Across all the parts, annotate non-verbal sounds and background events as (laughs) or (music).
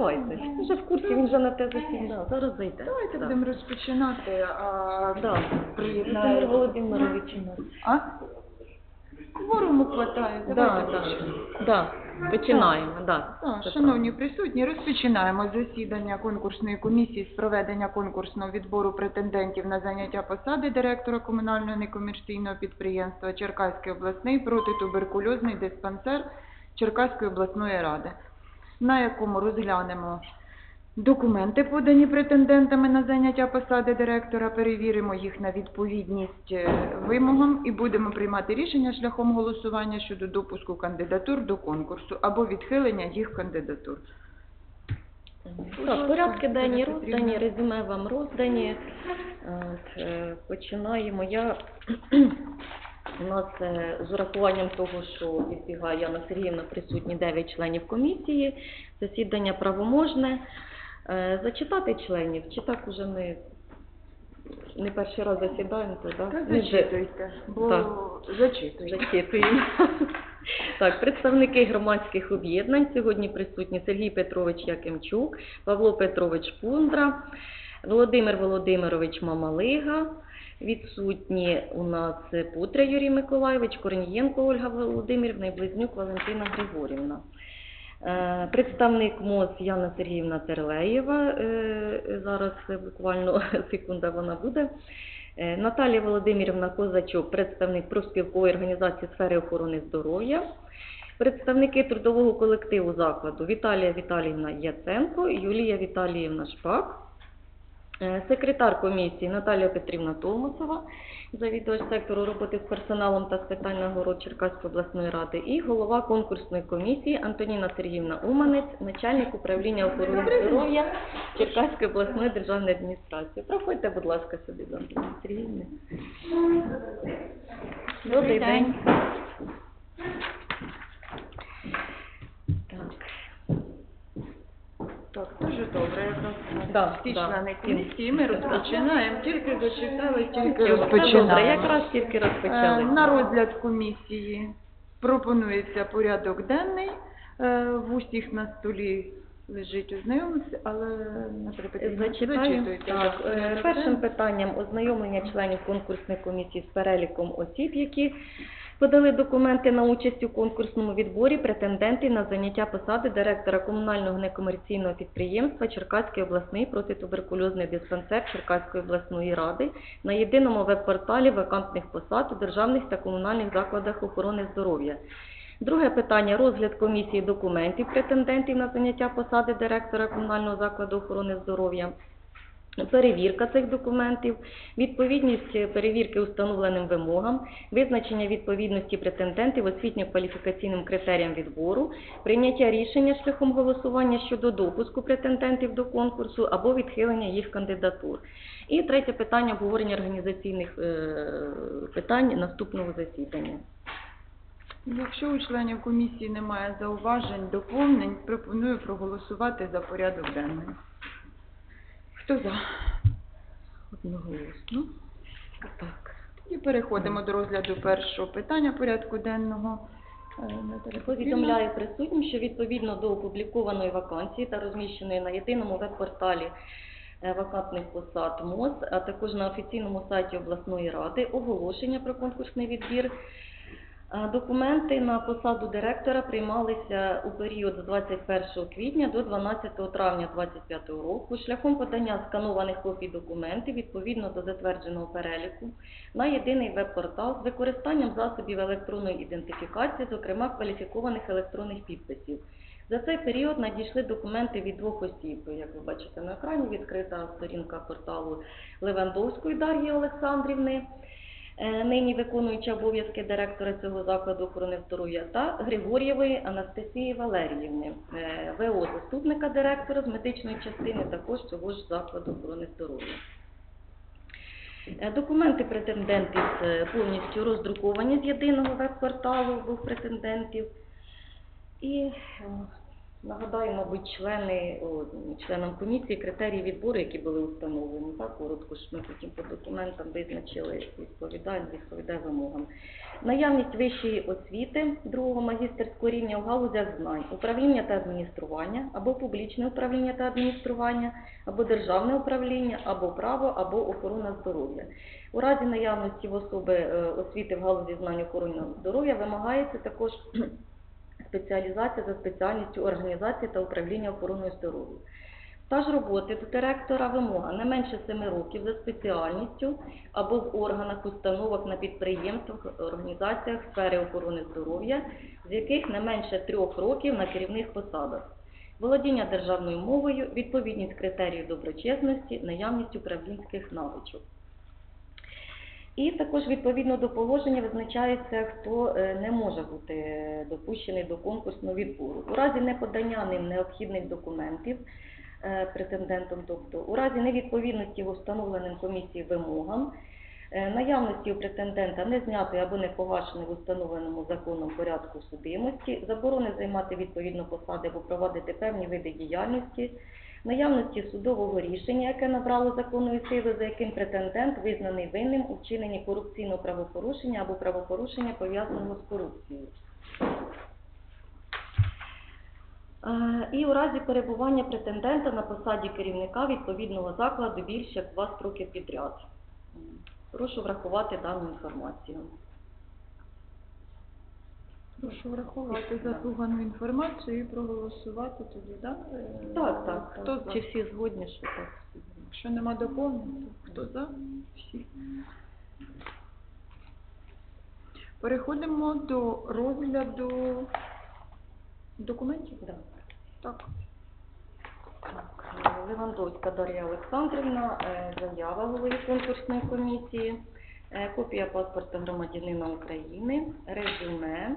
Давайте. Він вже в курсі, він вже на те засідав. Зараз зайде. Давайте Да. будемо розпочинати. А, Да. приєднаємо. Володимир Володимирович у нас. А? Кворуму хватає. Да, Давайте да. почнемо. Да. Починаємо, да. Так, Це шановні присутні, розпочинаємо засідання конкурсної комісії з проведення конкурсного відбору претендентів на заняття посади директора комунального некомерційного підприємства Черкаський обласний протитуберкульозний диспансер Черкаської обласної ради, на якому розглянемо документи, подані претендентами на заняття посади директора, перевіримо їх на відповідність е, вимогам і будемо приймати рішення шляхом голосування щодо допуску кандидатур до конкурсу або відхилення їх кандидатур. Так, порядки денні роздані, резюме вам роздані. От, е, Починаємо. Я у нас е, з урахуванням того, що відбігає Яна Сергіївна присутні 9 членів комісії, засідання правоможне. Е, Зачитати членів, чи так уже ми не перший раз засідаємо, то так? Та зачитуйте, бо Так. зачитуйте. Зачитуємо. (laughs) Так, представники громадських об'єднань сьогодні присутні Сергій Петрович Якимчук, Павло Петрович Пундра, Володимир Володимирович Мамалига. Відсутні у нас Путря Юрій Миколайович, Корнієнко Ольга Володимирівна і Близнюк Валентина Григорівна. Е, Представник МОЗ Яна Сергіївна Терлеєва, е, зараз е, буквально (laughs) секунда вона буде. Е, Наталія Володимирівна Козачок, представник профспілкової організації сфери охорони здоров'я. Представники трудового колективу закладу Віталія Віталіївна Яценко, Юлія Віталіївна Шпак. Е, Секретар комісії Наталія Петрівна Томасова, завідувач сектору роботи з персоналом та з питань нагород Черкаської обласної ради, і голова конкурсної комісії Антоніна Сергіївна Уманець, начальник управління охорони здоров'я Черкаської обласної державної адміністрації. Проходьте, будь ласка, сюди до Антоніни Сергіївни. Добрий день. Так, дуже добре. Да, да. члени комісії ми розпочинаємо. Тільки зачитали, тільки добре, якраз тільки Е, розпочали. На розгляд комісії пропонується порядок денний. Е, В усіх на столі лежить ознайомитися, але Наталя Петрівна, Зачитаю. Так, е, першим питанням ознайомлення членів конкурсної комісії з переліком осіб, які подали документи на участь у конкурсному відборі претенденти на заняття посади директора комунального некомерційного підприємства Черкаський обласний протитуберкульозний диспансер Черкаської обласної ради на єдиному веб-порталі вакантних посад у державних та комунальних закладах охорони здоров'я. Друге питання розгляд комісії документів претендентів на заняття посади директора комунального закладу охорони здоров'я. Перевірка цих документів, відповідність е, перевірки установленим вимогам, визначення відповідності претендентів освітньо-кваліфікаційним критеріям відбору, прийняття рішення шляхом голосування щодо допуску претендентів до конкурсу або відхилення їх кандидатур. І третє питання обговорення організаційних е, питань наступного засідання. Якщо у членів комісії немає зауважень, доповнень, пропоную проголосувати за порядок денний. Хто за? Одноголосно. Так. І переходимо до розгляду першого питання порядку денного. Е, Повідомляю присутнім, що відповідно до опублікованої вакансії та розміщеної на єдиному веб-порталі е, вакантних посад МОЗ, а також на офіційному сайті обласної ради оголошення про конкурсний відбір. Документи на посаду директора приймалися у період з 21 квітня до 12 травня 2025 року шляхом подання сканованих копій документів відповідно до затвердженого переліку на єдиний веб-портал з використанням засобів електронної ідентифікації, зокрема кваліфікованих електронних підписів. За цей період надійшли документи від двох осіб. Як ви бачите на екрані, відкрита сторінка порталу Левандовської Дар'ї Олександрівни, нині виконуюча обов'язки директора цього закладу охорони здоров'я, та Григор'євої Анастасії Валеріївни, е, ВО заступника директора з медичної частини також цього ж закладу охорони здоров'я. Е, Документи претендентів е, повністю роздруковані з єдиного веб-порталу обох претендентів. І е, Нагадаю, мабуть, члени, о, членам комісії критерії відбору, які були установлені. Так, коротко ж ми потім по документам визначили, відповідає, відповідає вимогам. Наявність вищої освіти другого магістерського рівня у галузях знань, управління та адміністрування, або публічне управління та адміністрування, або державне управління, або право, або охорона здоров'я. У разі наявності в особи е, освіти в галузі знань охорони здоров'я вимагається також спеціалізація за спеціальністю організації та управління охороною здоров'я. Стаж роботи до директора вимога не менше 7 років за спеціальністю або в органах, установах на підприємствах, організаціях сфери охорони здоров'я, з яких не менше 3 років на керівних посадах. Володіння державною мовою, відповідність критерію доброчесності, наявність управлінських навичок. І також відповідно до положення визначається, хто е, не може бути е, допущений до конкурсного відбору. У разі неподання ним необхідних документів е, претендентом, тобто у разі невідповідності установленим комісією вимогам, наявності у претендента не знятої або не погашеної в установленому законом порядку судимості, заборони займати відповідну посаду або проводити певні види діяльності, наявності судового рішення, яке набрало законної сили, за яким претендент визнаний винним у вчиненні корупційного правопорушення або правопорушення пов'язаного з корупцією. Е, І у разі перебування претендента на посаді керівника відповідного закладу більше як два строки підряд. Прошу врахувати дану інформацію. Прошу врахувати Да. заслугану інформацію і проголосувати тоді? Е, Так, так. Хто за? Чи всі згодні, що так? Якщо нема доповнень, то хто за? Всі. Переходимо до розгляду документів. Да. Так. Так, е, Левандовська Дар'я Олександрівна, е, заява голови конкурсної комісії, е, копія паспорта громадянина України, резюме,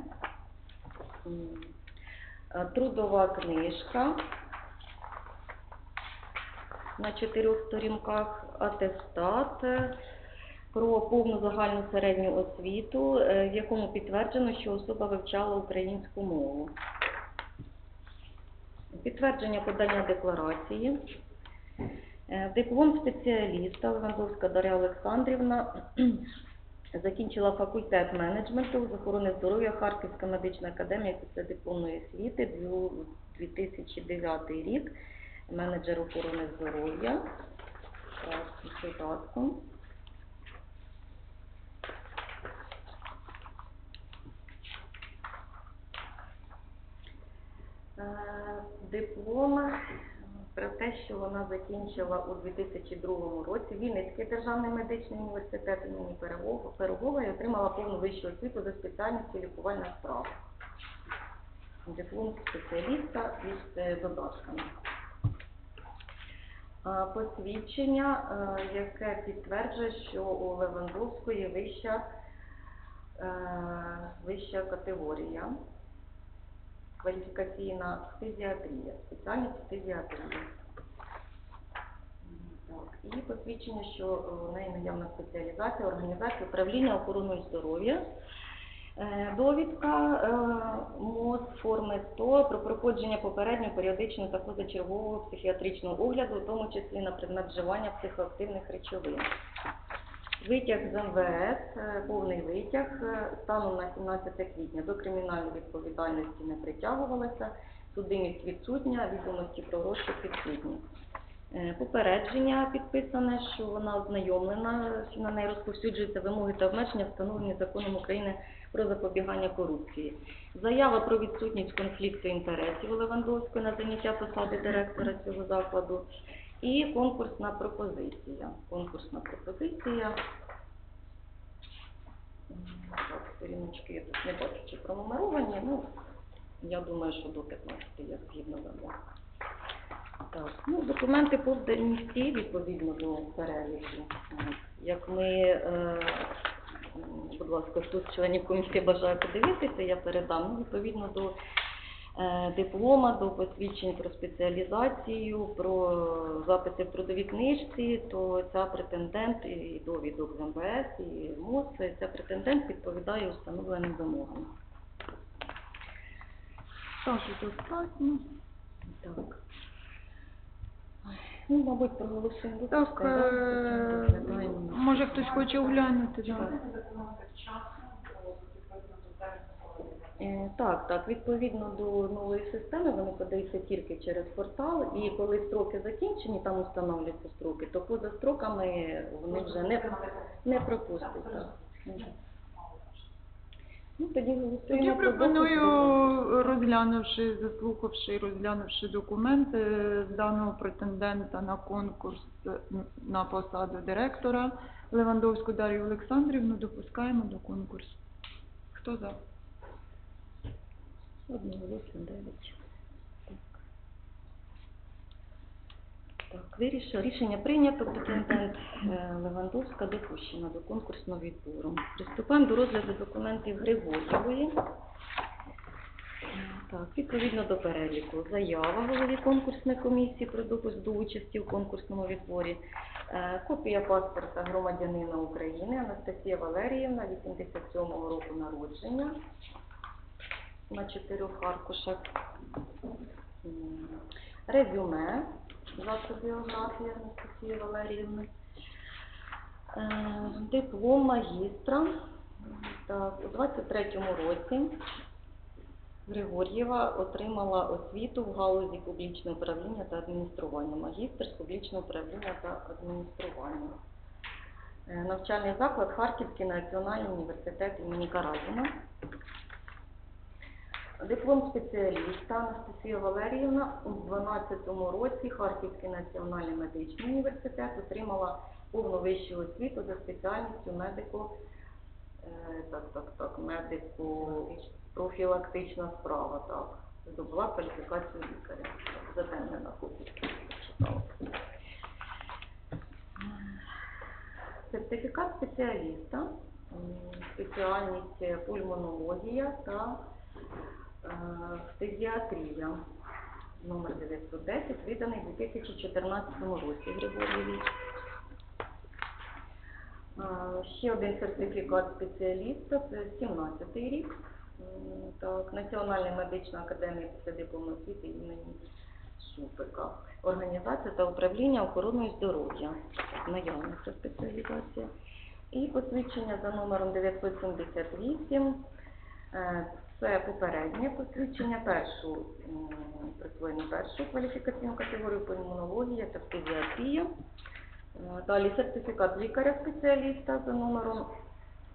трудова книжка на чотирьох сторінках, атестат е, про повну загальну середню освіту, е, в якому підтверджено, що особа вивчала українську мову. Підтвердження подання декларації. Е, Диплом спеціаліста Левандовська Дар'я Олександрівна закінчила факультет менеджменту з охорони здоров'я Харківська медична академія після дипломної освіти 2009 рік, менеджер охорони здоров'я. Е, Диплом про те, що вона закінчила у 2002 році Вінницький державний медичний університет імені Пирогова- і отримала повну вищу освіту за спеціальністю лікувальна справа. Диплом спеціаліста із додатками. Е, Посвідчення, е, яке підтверджує, що у Левандовської вища, е, вища категорія кваліфікаційна фтизіатрія, спеціальність фтизіатрія. І посвідчення, що е, у неї наявна спеціалізація, організація управління охороною здоров'я. Е, Довідка е, МОЗ форми 100 про проходження попереднього періодичного та позачергового психіатричного огляду, в тому числі на предмет вживання психоактивних речовин. Витяг з МВС, е, повний витяг, е, станом на 17 квітня до кримінальної відповідальності не притягувалася, судимість відсутня, відомості про розшук відсутні. Е, Попередження підписане, що вона ознайомлена, що на неї розповсюджуються вимоги та обмеження, встановлені законом України про запобігання корупції. Заява про відсутність конфлікту інтересів Левандовської на заняття посади директора цього закладу. І конкурсна пропозиція. Конкурсна пропозиція. Так, сторіночки я тут не бачу, чи пронумеровані. Ну, я думаю, що до 15 я згідно вимог. Так, ну, документи подані всі відповідно до переліку. Як ми, е, будь ласка, з членів комісії бажає подивитися, я передам. Ну, відповідно до диплома, до посвідчень про спеціалізацію, про записи в трудовій книжці, то ця претендент і довідок з МВС, і МОЗ, ця претендент відповідає установленим вимогам. Стажу достатньо. Так. Ну, мабуть, проголосуємо. Так, допускай, да? е, Потім розглядаємо може хтось хоче оглянути, да. Е, Так, так, відповідно до нової системи вони подаються тільки через портал, і коли строки закінчені, там встановлюються строки, то поза строками вони вже не, не пропустять. так. Ну, тоді голосуємо. Про пропоную, розглянувши, заслухавши і розглянувши документи даного претендента на конкурс на посаду директора Левандовську Дар'ю Олександрівну, допускаємо до конкурсу. Хто за? Одноголосно дев'ять. Так. Так, вирішив. Рішення прийнято. Претендент Левандовська допущена до конкурсного відбору. Приступаємо до розгляду документів Григорєвої. Так, відповідно до переліку. Заява голові конкурсної комісії про допуск до участі у конкурсному відборі. Е, Копія паспорта громадянина України Анастасія Валеріївна, 87-го року народження на чотирьох аркушах. Резюме з вашої біографії Анастасії Валеріївни. Е, Диплом магістра. Так, у 23-му році Григор'єва отримала освіту в галузі публічного управління та адміністрування. Магістр з публічного управління та адміністрування. Е, Навчальний заклад Харківський національний університет імені Каразіна. Диплом спеціаліста Анастасія Валеріївна у 12-му році Харківський національний медичний університет отримала повну вищу освіту за спеціальністю медико, е, так, так, так, медико профілактична справа, так. Здобула кваліфікацію лікаря. За день не читала. Сертифікат спеціаліста, спеціальність пульмонологія та е, фтизіатрія. Номер 910, виданий у 2014 році Григорєвій. Е, Ще один сертифікат спеціаліста, це 17 рік. Так, Національна медична академія післядипломної освіти імені Шупика. Організація та управління охороною здоров'я. Наявна ця спеціалізація. І посвідчення за номером 978. Е, Це попереднє посвідчення першу присвоєно першу кваліфікаційну категорію пульмонологія та фтизіатрія. Е, Далі сертифікат лікаря-спеціаліста за номером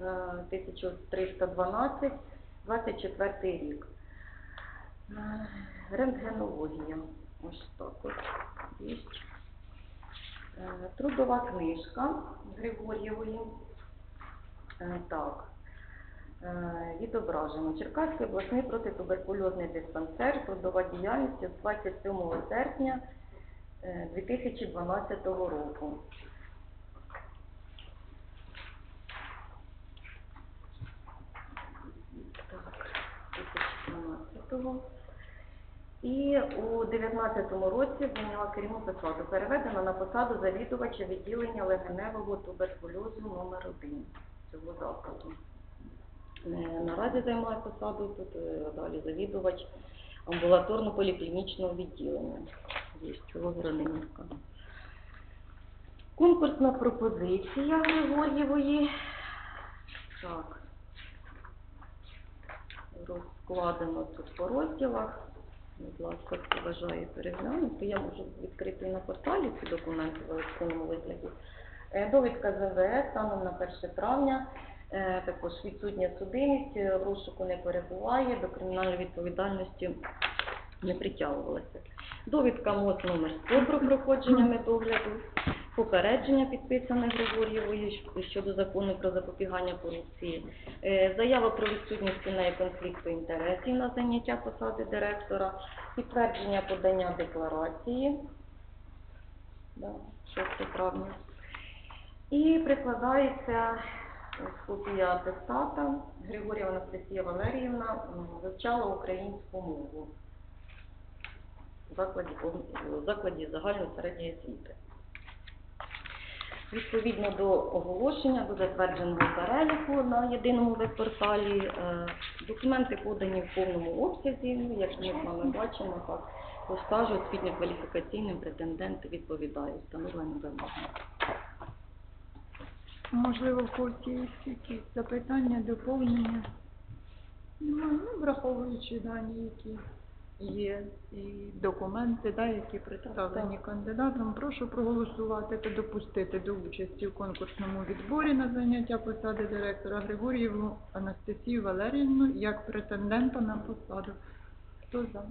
е, 1312, 24 рік. Е, Рентгенологія. Ось так от. Е, Трудова книжка Григор'євої. Е, Так. Е, Відображено. Черкаський обласний протитуберкульозний диспансер. Трудова діяльність з 27 серпня е, 2012 року. І у 19-му році зайняла керівну посаду, переведена на посаду завідувача відділення легеневого туберкульозу номер 1 цього закладу. Е, Наразі займає посаду тут е, далі завідувач амбулаторно-поліклінічного відділення. Цього Геронимівка. Конкурсна пропозиція Григор'євої. Так. Розкладено тут по розділах. Будь ласка, хто бажає переглянути. Я можу відкрити на порталі ці документи в електронному вигляді. Е, Довідка з МВС станом на 1 травня. Е, Також відсутня судимість, е, в розшуку не перебуває, до кримінальної відповідальності не притягувалася. Довідка МОЗ номер 100 про проходження медогляду, попередження підписане Григор'євою щодо закону про запобігання корупції, Е, заява про відсутність у неї конфлікту інтересів на заняття посади директора, підтвердження подання декларації, да, 6 травня. І прикладається копія атестата. Григорія Анастасія Валеріївна вивчала українську мову в закладі, в закладі загальної середньої освіти. Відповідно до оголошення, до затвердженого переліку на єдиному веб-порталі, е, документи подані в повному обсязі, ну, як ми з вами бачимо, так, освітньо-кваліфікаційним претендент відповідає встановленим вимогам. Можливо, в когось є якісь запитання, доповнення? Немає, ну, враховуючи дані, які є, і документи, да, які представлені Так. кандидатам, прошу проголосувати та допустити до участі в конкурсному відборі на заняття посади директора Григорієву Анастасію Валеріївну як претендента на посаду. Хто за?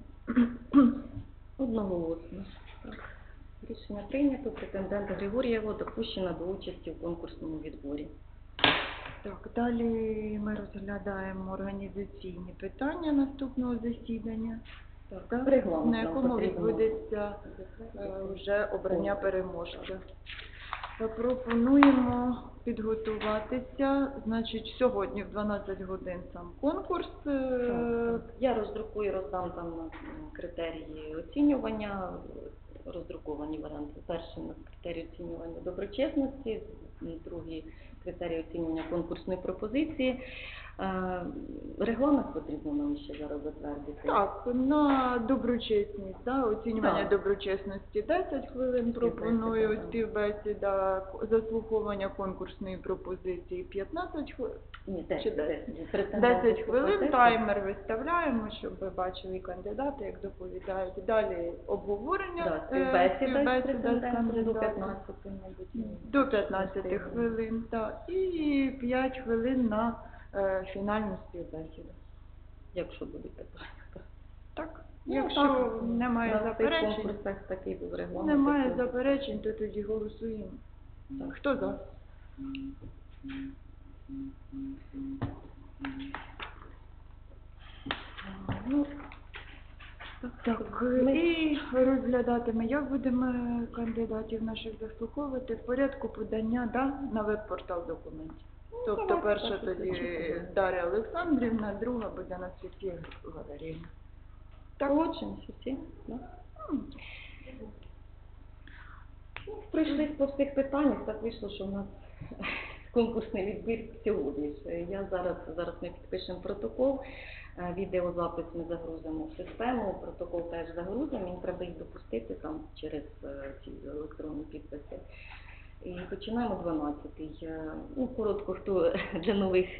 Одноголосно. Так. Рішення прийнято. Претендент Григор'єво допущена до участі в конкурсному відборі. Так, далі ми розглядаємо організаційні питання наступного засідання. Так, Регламент на якому відбудеться е, вже обрання переможця. Пропонуємо підготуватися, значить, сьогодні в 12 годин сам конкурс. е, Так, Я роздрукую, роздам там критерії оцінювання, роздруковані варіанти. Перший у нас критерій оцінювання доброчесності, другий критерій оцінювання конкурсної пропозиції. Е, Регламент потрібно нам ще зараз затвердити. Так, на доброчесність, да, оцінювання Так. доброчесності 10 хвилин пропоную, співбесіда, заслуховування конкурсної пропозиції 15 хвилин. Ні, 10, 10. 10 хвилин таймер виставляємо, щоб ви бачили кандидати, як доповідають. Далі обговорення, Да, е, співбесіда з претендентом до кандидатом. 15, мабуть. До 15 хвилин, так. І 5 хвилин на е, фінальну співбесіду. Якщо будуть питання. так. Ну, Якщо так, немає на цих заперечень, конкурсах такий був регламент. немає заперечень, то тоді голосуємо. Так. Хто за? Ну, Так, ми- і розглядатиме, як будемо кандидатів наших заслуховувати в порядку подання да, на веб-портал документів. Тобто давайте перша так, тоді. Дар'я Олександрівна, друга буде на світі Валеріївна. Так, Погоджуємося всі? М, Ну, по всіх питаннях, так вийшло, що у нас конкурсний відбір сьогодні. Я зараз, зараз ми підпишемо протокол, е, відеозапис ми загрузимо в систему, протокол теж загрузимо, мені треба їх допустити там через е, ці електронні підписи. І починаємо 12-й. Е, Ну, коротко, хто (laughs) для нових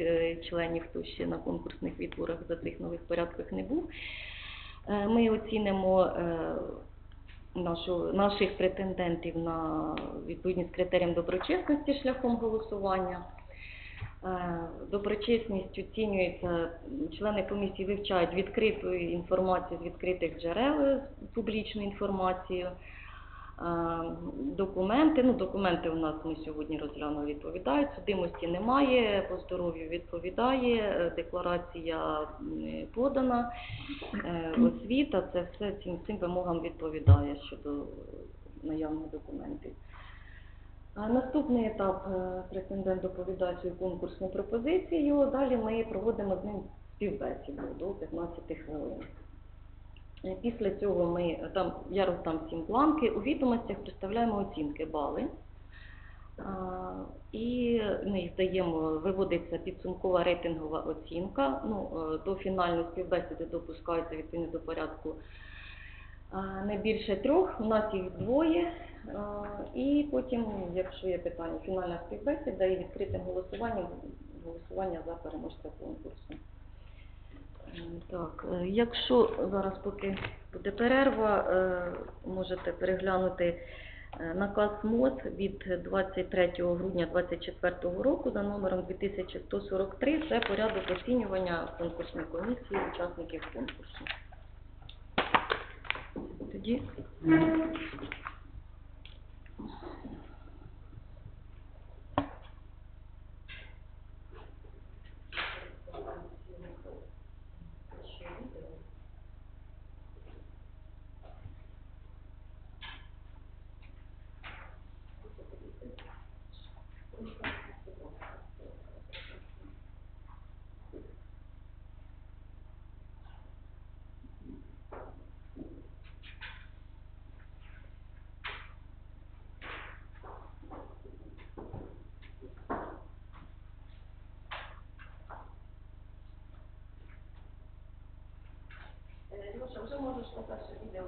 членів, хто ще на конкурсних відборах за цих нових порядках не був. Ми оцінимо нашу, наших претендентів на відповідність критеріям доброчесності шляхом голосування. Е, Доброчесність оцінюється, члени комісії вивчають відкриту інформацію з відкритих джерел, з публічну інформацію, Е, документи. Ну, документи у нас ми сьогодні розглянули, відповідають, судимості немає, по здоров'ю відповідає, е, декларація подана, е, освіта, це все цим, цим вимогам відповідає щодо наявних документів. Наступний етап е, претендент доповідає конкурсну пропозицію. Далі ми проводимо з ним співбесіду до 15 хвилин. Е, Після цього ми е, там я роздам всім бланки. У відомостях представляємо оцінки бали. І ми їх даємо, виводиться підсумкова рейтингова оцінка. Ну, е, до фінальної співбесіди допускається відповідно до порядку не більше трьох, у нас їх двоє. І потім, якщо є питання, фінальна співбесіда і відкритим голосуванням, голосування за переможця конкурсу. Так, е, якщо зараз поки буде перерва, е, можете переглянути е, наказ МОЗ від 23 грудня 2024 року за номером 2143. Це порядок оцінювання конкурсної комісії учасників конкурсу. Тоді Ну що, вже можеш сказати, що відео